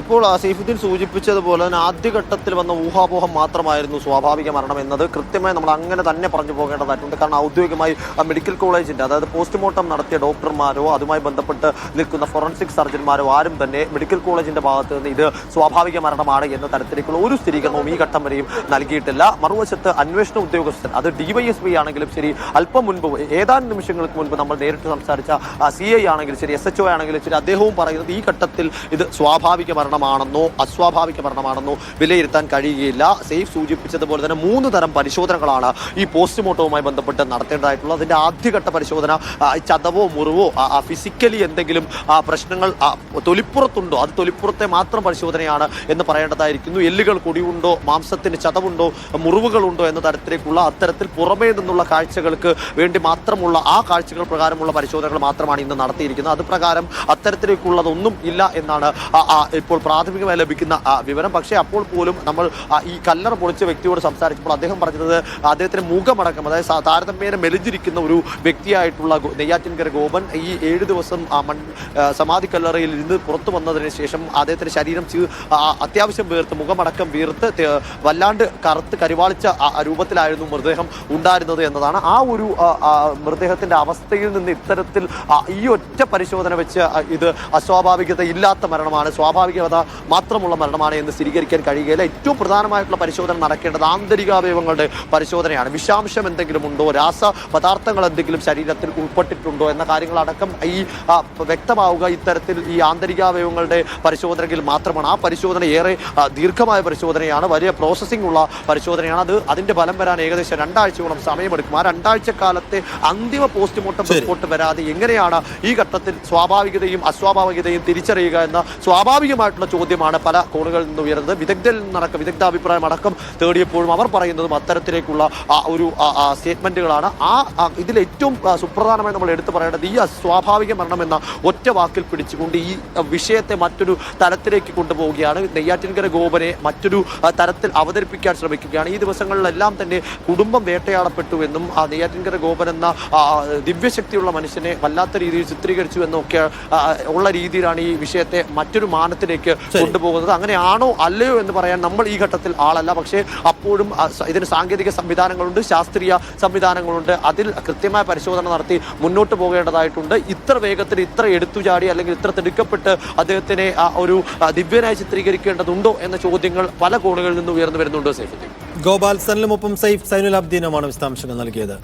ഇപ്പോൾ സൈഫുദ്ദീൻ സൂചിപ്പിച്ചതുപോലെ തന്നെ ആദ്യഘട്ടത്തിൽ വന്ന ഊഹാപോഹം മാത്രമായിരുന്നു സ്വാഭാവിക മരണം എന്നത്. കൃത്യമായി നമ്മൾ അങ്ങനെ തന്നെ പറഞ്ഞു പോകേണ്ടതായിട്ടുണ്ട്. കാരണം ഔദ്യോഗികമായി മെഡിക്കൽ കോളേജിന്റെ അതായത് പോസ്റ്റ്മോർട്ടം നടത്തിയ ഡോക്ടർമാരോ അതുമായി ബന്ധപ്പെട്ട് നിൽക്കുന്ന ഫോറൻസിക് സർജന്മാരോ ആരും തന്നെ മെഡിക്കൽ കോളേജിന്റെ ഭാഗത്ത് നിന്ന് ഇത് സ്വാഭാവിക മരണമാണ് എന്ന തരത്തിലേക്കുള്ള ഒരു സ്ഥിരീകരണവും ഈ ഘട്ടം വരെയും നൽകിയിട്ടില്ല. മറുവശത്ത് അന്വേഷണ ഉദ്യോഗസ്ഥൻ അത് ഡിവൈഎസ്പി ആണെങ്കിലും ശരി അല്പം മുൻപ് ഏതാനും നിമിഷങ്ങൾക്ക് മുൻപ് നമ്മൾ നേരിട്ട് സംസാരിച്ച സി ഐ ആണെങ്കിലും ശരി എസ് എച്ച് ഒ ആണെങ്കിലും ശരി അദ്ദേഹവും പറയുന്നത് ഈ ഘട്ടത്തിൽ ഇത് സ്വാഭാവിക മരണമാണെന്നോ അസ്വാഭാവിക മരണമാണെന്നോ വിലയിരുത്താൻ കഴിയുകയില്ല. സേഫ് സൂചിപ്പിച്ചതുപോലെ തന്നെ മൂന്ന് തരം പരിശോധനകളാണ് ഈ പോസ്റ്റ്മോർട്ടവുമായി ബന്ധപ്പെട്ട് നടത്തേണ്ടതായിട്ടുള്ളത്. അതിന്റെ ആദ്യഘട്ട പരിശോധന ചതവോ മുറിവോ ഫിസിക്കലി എന്തെങ്കിലും പ്രശ്നങ്ങൾ തൊലിപ്പുറത്തുണ്ടോ? അത് തൊലിപ്പുറത്തെ മാത്രം പരിശോധനയാണ് എന്ന് പറയേണ്ടതായിരിക്കുന്നു. എല്ലുകൾ കൊടിയുണ്ടോ? മാംസത്തിന് ചതവുണ്ടോ? മുറിവുകളുണ്ടോ എന്ന തരത്തിലേക്കുള്ള അത്തരത്തിൽ പുറമേ നിന്നുള്ള കാഴ്ചകൾക്ക് വേണ്ടി മാത്രമുള്ള ആ കാഴ്ചകൾ പ്രകാരമുള്ള പരിശോധനകൾ മാത്രമാണ് ഇന്ന് നടത്തിയിരിക്കുന്നത്. അത് പ്രകാരം അത്തരത്തിലേക്കുള്ളതൊന്നും ഇല്ല എന്നാണ് ഇപ്പോൾ പ്രാഥമികമായി ലഭിക്കുന്ന വിവരം. പക്ഷേ അപ്പോൾ പോലും നമ്മൾ ഈ കല്ലറ പൊളിച്ച വ്യക്തിയോട് സംസാരിച്ചപ്പോൾ അദ്ദേഹം പറഞ്ഞത് അദ്ദേഹത്തിന് മുഖമടക്കം അതായത് താരതമ്യേന മെലിഞ്ഞിരിക്കുന്ന ഒരു വ്യക്തിയായിട്ടുള്ള നെയ്യാറ്റിൻകര ഗോപൻ ഈ ഏഴ് ദിവസം മൺ സമാധി കല്ലറയിൽ ഇരുന്ന് പുറത്തു വന്നതിന് ശേഷം അദ്ദേഹത്തിന്റെ ശരീരം അത്യാവശ്യം വീർത്ത് മുഖമടക്കം വീർത്ത് വല്ലാണ്ട് കറുത്ത് കരിവാളിച്ച രൂപത്തിലായിരുന്നു മൃതദേഹം ഉണ്ടായിരുന്നത് എന്നതാണ്. ആ ഒരു മൃതദേഹത്തിന്റെ അവസ്ഥയിൽ നിന്ന് ഇത്തരത്തിൽ ഈ ഒറ്റ പരിശോധന വെച്ച് ഇത് അസ്വാഭാവികത ഇല്ലാത്ത മരണമാണ് സ്വാഭാവികത മാത്രമുള്ള മരണമാണ് എന്ന് സ്ഥിരീകരിക്കാൻ കഴിയുകയില്ല. ഏറ്റവും പ്രധാനമായിട്ടുള്ള പരിശോധന നടക്കേണ്ടത് ആന്തരികാവയവങ്ങളുടെ പരിശോധനയാണ്. വിഷാംശം എന്തെങ്കിലും ഉണ്ടോ? രാസ പദാർത്ഥങ്ങൾ എന്തെങ്കിലും ശരീരത്തിൽ ഉൾപ്പെട്ടിട്ടുണ്ടോ? എന്ന കാര്യങ്ങളടക്കം ഈ വ്യക്തമാവുക ഇത്തരത്തിൽ ഈ ആന്തരികാവയവങ്ങളുടെ പരിശോധനയിൽ മാത്രമാണ്. ആ പരിശോധന ഏറെ ദീർഘമായ പരിശോധനയാണ്. വലിയ പ്രോസസ്സിംഗ് ഉള്ള പരിശോധനയാണ് അത്. അതിന്റെ ഫലം വരാൻ ഏകദേശം രണ്ടാഴ്ചയോളം സമയമെടുക്കും. ആ രണ്ടാഴ്ച കാലത്തെ അന്തിമ പോസ്റ്റ്മോർട്ടം റിപ്പോർട്ട് വരാതെ എങ്ങനെയാണ് ഈ ഘട്ടത്തിൽ സ്വാഭാവികതയും അസ്വാഭാവികതയും തിരിച്ചറിയുക എന്ന സ്വാഭാവികമായിട്ടുള്ള ചോദ്യമാണ് പല കോണുകളിൽ നിന്ന് ഉയരുന്നത്. വിദഗ്ധരിൽ നിന്നടക്കം വിദഗ്ധ അഭിപ്രായം അടക്കം തേടിയപ്പോഴും അവർ പറയുന്നതും അത്തരത്തിലേക്കുള്ള ഒരു സ്റ്റേറ്റ്മെന്റുകളാണ്. ആ ഇതിൽ ഏറ്റവും സുപ്രധാനമായി നമ്മൾ എടുത്തു പറയേണ്ടത് ഈ അസ്വാഭാവിക മരണം എന്ന ഒറ്റ വാക്കിൽ പിടിച്ചുകൊണ്ട് ഈ വിഷയത്തെ മറ്റൊരു തലത്തിലേക്ക് കൊണ്ടുപോവുകയാണ്. നെയ്യാറ്റിൻകര ഗോപനെ മറ്റൊരു തരത്തിൽ അവതരിപ്പിക്കാൻ ശ്രമിക്കുകയാണ്. ഈ ദിവസങ്ങളിലെല്ലാം തന്നെ കുടുംബം വേട്ടയാടപ്പെട്ടു എന്നും ആ നെയ്യാറ്റിൻകര ഗോപൻ എന്ന ദിവ്യശക്തിയുള്ള മനുഷ്യനെ വല്ലാത്ത രീതിയിൽ ചിത്രീകരിച്ചു എന്നൊക്കെ ഉള്ള രീതിയിലാണ് ഈ വിഷയത്തെ മറ്റൊരു മാനത്തിലേക്ക് കൊണ്ടുപോകുന്നത് അങ്ങനെയാണോ അല്ലയോ എന്ന് പറയാൻ നമ്മൾ ഈ ഘട്ടത്തിൽ ആളല്ല. പക്ഷേ അപ്പോഴും ഇതിന് സാങ്കേതിക സംവിധാനങ്ങളുണ്ട് ശാസ്ത്രീയ സംവിധാനങ്ങളുണ്ട്. അതിൽ കൃത്യമായ പരിശോധന നടത്തി മുന്നോട്ട് പോകേണ്ടതായിട്ടുണ്ട്. ഇത്ര വേഗത്തിൽ ഇത്ര എടുത്തുചാടി അല്ലെങ്കിൽ ഇത്ര തിടുക്കപ്പെട്ട് അദ്ദേഹത്തിനെ ഒരു ദിവ്യനായി ചിത്രീകരിക്കേണ്ടതുണ്ടോ എന്ന ചോദ്യങ്ങൾ പല കോണുകളിൽ നിന്ന് ഉയർന്നു വരുന്നുണ്ട് സൈഫുദ്ദീൻ. ഗോപാൽ സനലുമൊപ്പം സൈഫ് സൈനുൽ അബ്ദീനുമാണ് വിശദാംശങ്ങൾ നൽകിയത്.